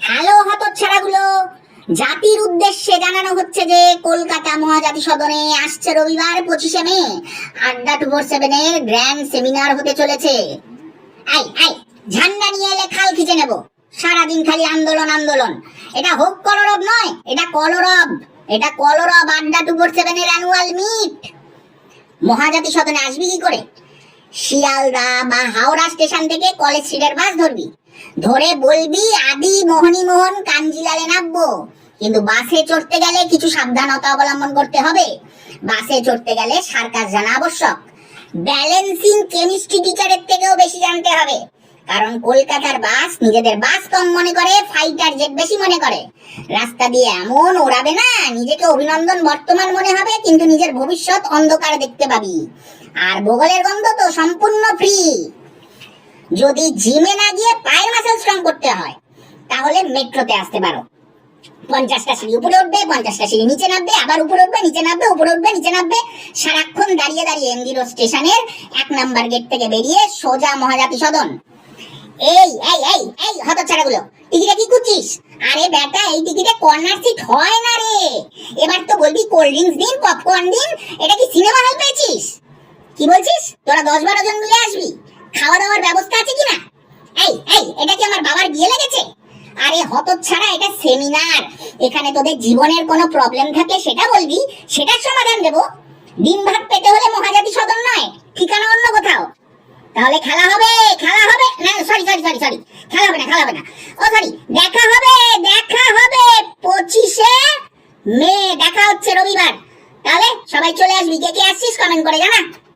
Hello হতচ্ছাড়াগুলো। জাতির উদ্দেশ্যে জানানো হচ্ছে যে, কলকাতা মহাজাতি সদনে আসছে রবিবার পঁচিশে মে। আড্ডা টু ফোর সেভেনের গ্র্যান্ড সেমিনার হতে চলেছে। আই আই ঝান্ডা নিয়ে এলে খাল খিচে নেব। সারাদিন খালি আন্দোলন আন্দোলন। এটা হোক কলরব নয়, এটা কলরব। এটা কলরব আড্ডা টু ফোর সেভেনের অ্যানুয়াল মিট মহাজাতি সদনে আসবি কি করে? শিয়ালদা বা হাওড়া স্টেশন থেকে কলেজ স্ট্রিটের বাস ধরবি। ধরে বলবি, আদি মোহনী মোহন, কাঞ্জিলালে নামবো। কিন্তু বাসে চড়তে গেলে কিছু সাবধানতা অবলম্বন করতে হবে। বাসে চড়তে গেলে সার্কাস জানা আবশ্যক। ব্যালেন্সিং কেমিস্ট্রি টিচারের থেকেও বেশি জানতে হবে। কারণ কলকাতার বাস নিজেদের বাস কম মনে করে ফাইটার জেট বেশি মনে করে। রাস্তা দিয়ে এমন ওড়াবে না, নিজেকে অভিনন্দন বর্তমান মনে হবে, কিন্তু নিজের ভবিষ্যৎ অন্ধকার দেখতে পাবি। আর ভূগোলের গন্ধ তো সম্পূর্ণ ফ্রি যদি জিমে না গিয়ে পায়ের মাসেল স্ট্রং করতে হয়, তাহলে মেট্রোতে আসতে পারো। পঞ্চাশটা সিঁড়ি উপরে উঠবে, পঞ্চাশটা সিঁড়ি নিচে নামবে, আবার উপরে উঠবে, নিচে নামবে, উপরে উঠবে, নিচে নামবে। সারাক্ষণ দাঁড়িয়ে দাঁড়িয়ে এমজি স্টেশনের এক নাম্বার গেট থেকে বেরিয়ে সোজা মহাজাতি সদন এই এই এই এই হতচ্ছাড়াগুলো। টিকিটে কি আরে বেটা, এই টিকিটে কর্নার সিট হয় না রে। এবার তো বলবি কোল্ড ড্রিঙ্কস দিন, পপকর্ন দিন, এটা কি সিনেমা হল পেয়েছিস? কি বলছিস? তোরা দশ বারো জন মিলে আসবি। খাওয়া দাওয়ার ব্যবস্থা আছে কিনা? এই এই, এটা কি আমার বাবার বিয়ে লেগেছে? আরে হতচ্ছাড়া, এটা সেমিনার। এখানে তোদের জীবনের কোনো প্রবলেম থাকলে সেটা বলবি, সেটার সমাধান দেবো। ডিম ভাত পেতে হলে মহাজাতি সদন নয়, ঠিকানা অন্য কোথাও। তাহলে খেলা হবে, খেলা সরি সরি সরি সরি খেলা হবে না খেলা হবে না। ও সরি দেখা হবে দেখা হবে পঁচিশে মে, দেখা হচ্ছে রবিবার। তাহলে সবাই চলে আসবি, কে কে আসছিস? কমেন্ট করে জানা।